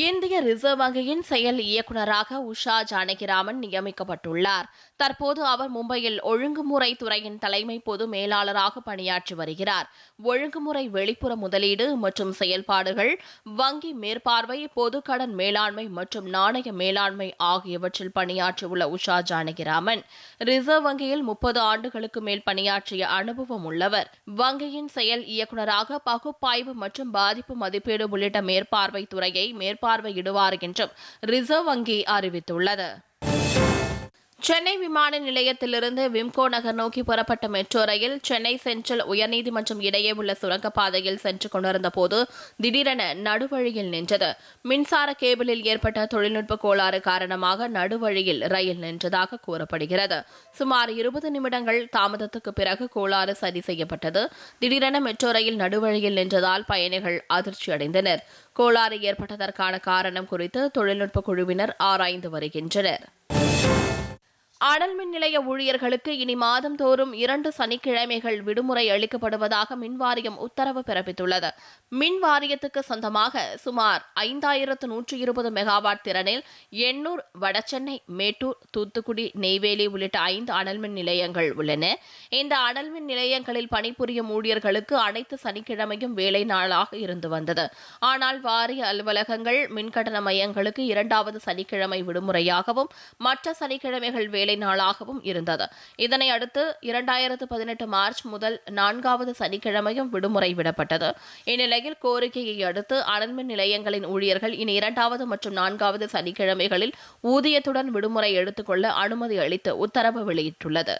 இந்திய ரிசர்வ் வங்கியின் செயல் இயக்குநராக உஷா ஜானகிராமன் நியமிக்கப்பட்டுள்ளார். தற்போது அவர் மும்பையில் ஒழுங்குமுறை துறையின் தலைமை பொது மேலாளராக பணியாற்றி வருகிறார். ஒழுங்குமுறை வெளிப்புற முதலீடு மற்றும் செயல்பாடுகள் வங்கி மேற்பார்வை பொது கடன் மேலாண்மை மற்றும் நாணய மேலாண்மை ஆகியவற்றில் பணியாற்றியுள்ள உஷா ஜானகிராமன் ரிசர்வ் வங்கியில் முப்பது ஆண்டுகளுக்கு மேல் பணியாற்றிய அனுபவம் உள்ளவர். வங்கியின் செயல் இயக்குநராக பகுப்பாய்வு மற்றும் பாதிப்பு மதிப்பீடு உள்ளிட்ட மேற்பார்வை துறையை மேற்பார்வை மேற்பார்வையிடுவார் என்றும் ரிசர்வ் வங்கி அறிவித்துள்ளது. சென்னை விமான நிலையத்திலிருந்து விம்கோ நகர் நோக்கி புறப்பட்ட மெட்ரோ ரயில் சென்னை சென்ட்ரல் உயர்நீதிமன்றம் இடையே உள்ள சுரங்கப்பாதையில் சென்று கொண்டிருந்த போது திடீரென நடுவழியில் நின்றது. மின்சார கேபிளில் ஏற்பட்ட தொழில்நுட்ப கோளாறு காரணமாக நடுவழியில் ரயில் நின்றதாக கூறப்படுகிறது. சுமார் இருபது நிமிடங்கள் தாமதத்துக்கு பிறகு கோளாறு சரி செய்யப்பட்டது. திடீரென மெட்ரோ ரயில் நடுவழியில் நின்றதால் பயணிகள் அதிர்ச்சியடைந்தனர் கோளாறு ஏற்பட்டதற்கான காரணம் குறித்து தொழில்நுட்ப குழுவினர் ஆராய்ந்து வருகின்றனர். அனல் மின் நிலைய ஊழியர்களுக்கு இனி மாதந்தோறும் இரண்டு சனிக்கிழமைகள் விடுமுறை அளிக்கப்படுவதாக மின்வாரியம் உத்தரவு பிறப்பித்துள்ளது. மின் வாரியத்துக்கு சொந்தமாக சுமார் ஐந்தாயிரத்து நூற்றி இருபது மெகாவாட் திறனில் எண்ணூர் வடசென்னை மேட்டூர் தூத்துக்குடி நெய்வேலி உள்ளிட்ட ஐந்து அனல் மின் நிலையங்கள் உள்ளன. இந்த அனல் மின் நிலையங்களில் பணிபுரியும் ஊழியர்களுக்கு அனைத்து சனிக்கிழமையும் வேலை நாளாக இருந்து வந்தது. ஆனால் வாரிய அலுவலகங்கள் மின்கட்டண மையங்களுக்கு இரண்டாவது சனிக்கிழமை விடுமுறையாகவும் மற்ற சனிக்கிழமைகள் வேலை நாளாகவும் இருந்தது. இதனை அடுத்து இரண்டாயிரத்து பதினெட்டு மார்ச் முதல் நான்காவது சனிக்கிழமையும் விடுமுறை விடப்பட்டது. இந்நிலையில் கோரிக்கையை அடுத்து அனல்மின் நிலையங்களின் ஊழியர்கள் இனி இரண்டாவது மற்றும் நான்காவது சனிக்கிழமைகளில் ஊதியத்துடன் விடுமுறை எடுத்துக்கொள்ள அனுமதி அளித்து உத்தரவு வெளியிட்டுள்ளது.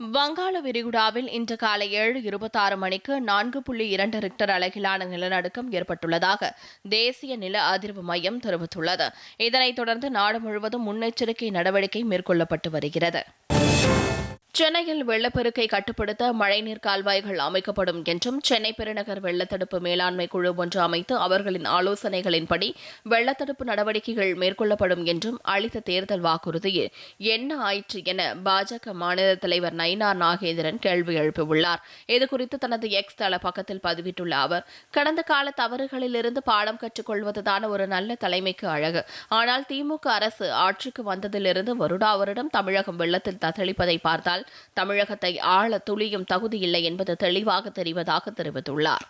வங்காள விரிகுடாவில் இன்று காலை ஏழு இருபத்தாறு மணிக்கு நான்கு புள்ளி இரண்டு ரிக்டர் அளவிலான நிலநடுக்கம் ஏற்பட்டுள்ளதாக தேசிய நில அதிர்வு மையம் தெரிவித்துள்ளது. இதனைத் தொடர்ந்து நாடு முழுவதும் முன்னெச்சரிக்கை நடவடிக்கை மேற்கொள்ளப்பட்டு வருகிறது. சென்னையில் வெள்ளப்பெருக்கை கட்டுப்படுத்த மழைநீர் கால்வாய்கள் அமைக்கப்படும் என்றும் சென்னை பெருநகர் வெள்ளத்தடுப்பு மேலாண்மை குழு ஒன்று அமைத்து அவர்களின் ஆலோசனைகளின்படி வெள்ளத்தடுப்பு நடவடிக்கைகள் மேற்கொள்ளப்படும் என்றும் அளித்த தேர்தல் வாக்குறுதியில் என்ன ஆயிற்று என பாஜக மாநில தலைவர் நயினார் நாகேந்திரன் கேள்வி எழுப்பியுள்ளார். இதுகுறித்து தனது எக்ஸ் தள பக்கத்தில் பதிவிட்டுள்ள அவர் கடந்த கால தவறுகளிலிருந்து பாடம் கற்றுக்கொள்வதுதான் ஒரு நல்ல தலைமைக்கு அழகு. ஆனால் திமுக அரசு ஆட்சிக்கு வந்ததிலிருந்து வருடா வருடம் தமிழகம் வெள்ளத்தில் தத்தளிப்பதை பார்த்தால் தமிழகத்தை ஆள துளியும் தகுதியில்லை என்பது தெளிவாக தெரிவதாக தெரிவித்துள்ளார்.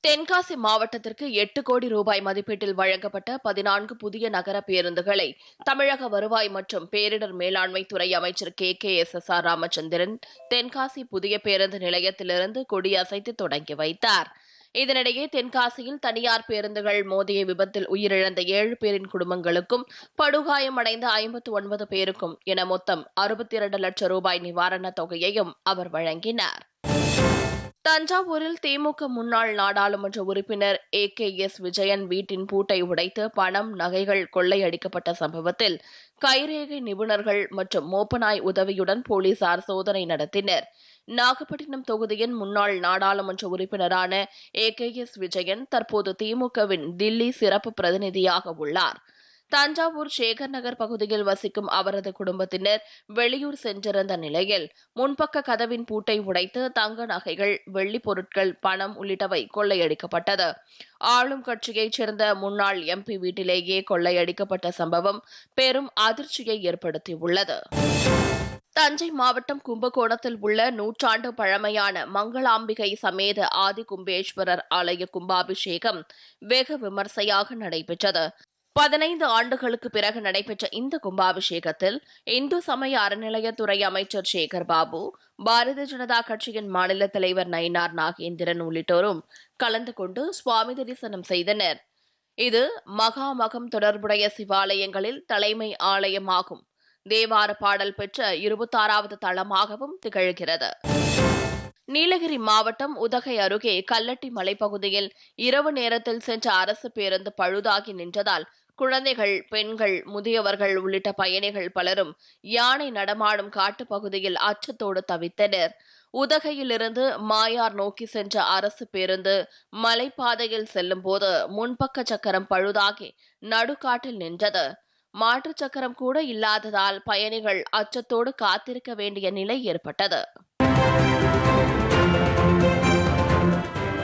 தென்காசி மாவட்டத்திற்கு எட்டு கோடி ரூபாய் மதிப்பீட்டில் வழங்கப்பட்ட பதினான்கு புதிய நகர பேருந்துகளை தமிழக வருவாய் மற்றும் பேரிடர் மேலாண்மை துறை அமைச்சர் K. K. S. S. R. Ramachandran Tenkasi புதிய பேருந்து நிலையத்திலிருந்து கொடியசைத்து தொடங்கி வைத்தார். இதனிடையே தென்காசியில் தனியார் பேருந்துகள் மோதிய விபத்தில் உயிரிழந்த ஏழு பேரின் குடும்பங்களுக்கும் படுகாயமடைந்த ஐம்பத்தி ஒன்பது பேருக்கும் என மொத்தம் அறுபத்தி இரண்டு லட்சம் ரூபாய் நிவாரணத் தொகையையும் அவர் வழங்கினார். தஞ்சாவூரில் திமுக முன்னாள் நாடாளுமன்ற உறுப்பினர் ஏ கே எஸ் விஜயன் வீட்டின் பூட்டை உடைத்து பணம் நகைகள் கொள்ளையடிக்கப்பட்ட சம்பவத்தில் கைரேகை நிபுணர்கள் மற்றும் மோப்பனாய் உதவியுடன் போலீசார் சோதனை நடத்தினர். நாகப்பட்டினம் தொகுதியின் முன்னாள் நாடாளுமன்ற உறுப்பினரான ஏ கே எஸ் விஜயன் தற்போது திமுகவின் தில்லி சிறப்பு பிரதிநிதியாக உள்ளார். தஞ்சாவூர் சேகர் நகர் பகுதியில் வசிக்கும் அவரது குடும்பத்தினர் வெளியூர் சென்றிருந்த நிலையில் முன்பக்க கதவின் பூட்டை உடைத்து தங்க நகைகள் வெள்ளி பொருட்கள் பணம் உள்ளிட்டவை கொள்ளையடிக்கப்பட்டது. ஆளும் கட்சியைச் சேர்ந்த முன்னாள் எம்பி வீட்டிலேயே கொள்ளையடிக்கப்பட்ட சம்பவம் பெரும் அதிர்ச்சியை ஏற்படுத்தியுள்ளது. தஞ்சை மாவட்டம் கும்பகோணத்தில் உள்ள நூற்றாண்டு பழமையான மங்களாம்பிகை சமேத ஆதி கும்பேஸ்வரர் ஆலய கும்பாபிஷேகம் வெகு விமர்சையாக நடைபெற்றது. பதினைந்து ஆண்டுகளுக்கு பிறகு நடைபெற்ற இந்த கும்பாபிஷேகத்தில் இந்து சமய அறநிலையத்துறை அமைச்சர் சேகர் பாபு பாரதிய ஜனதா கட்சியின் மாநில தலைவர் நயினார் நாகேந்திரன் உள்ளிட்டோரும் கலந்து கொண்டு சுவாமி தரிசனம் செய்தனர். இது மகாமகம் தொடர்புடைய சிவாலயங்களில் தலைமை ஆலயமாகும். தேவார பாடல் பெற்ற இருபத்தாறாவது தளமாகவும் திகழ்கிறது. நீலகிரி மாவட்டம் உதகை அருகே கல்லட்டி மலைப்பகுதியில் இரவு நேரத்தில் சென்ற அரசு பேருந்து பழுதாகி நின்றதால் குழந்தைகள் பெண்கள் முதியவர்கள் உள்ளிட்ட பயணிகள் பலரும் யானை நடமாடும் காட்டுப்பகுதியில் அச்சத்தோடு தவித்தனர். உதகையிலிருந்து மாயார் நோக்கி சென்ற அரசு பேருந்து மலைப்பாதையில் செல்லும்போது முன்பக்க சக்கரம் பழுதாகி நடுக்காட்டில் நின்றது. மாற்று சக்கரம் கூட இல்லாததால் பயணிகள் அச்சத்தோடு காத்திருக்க வேண்டிய நிலை ஏற்பட்டது.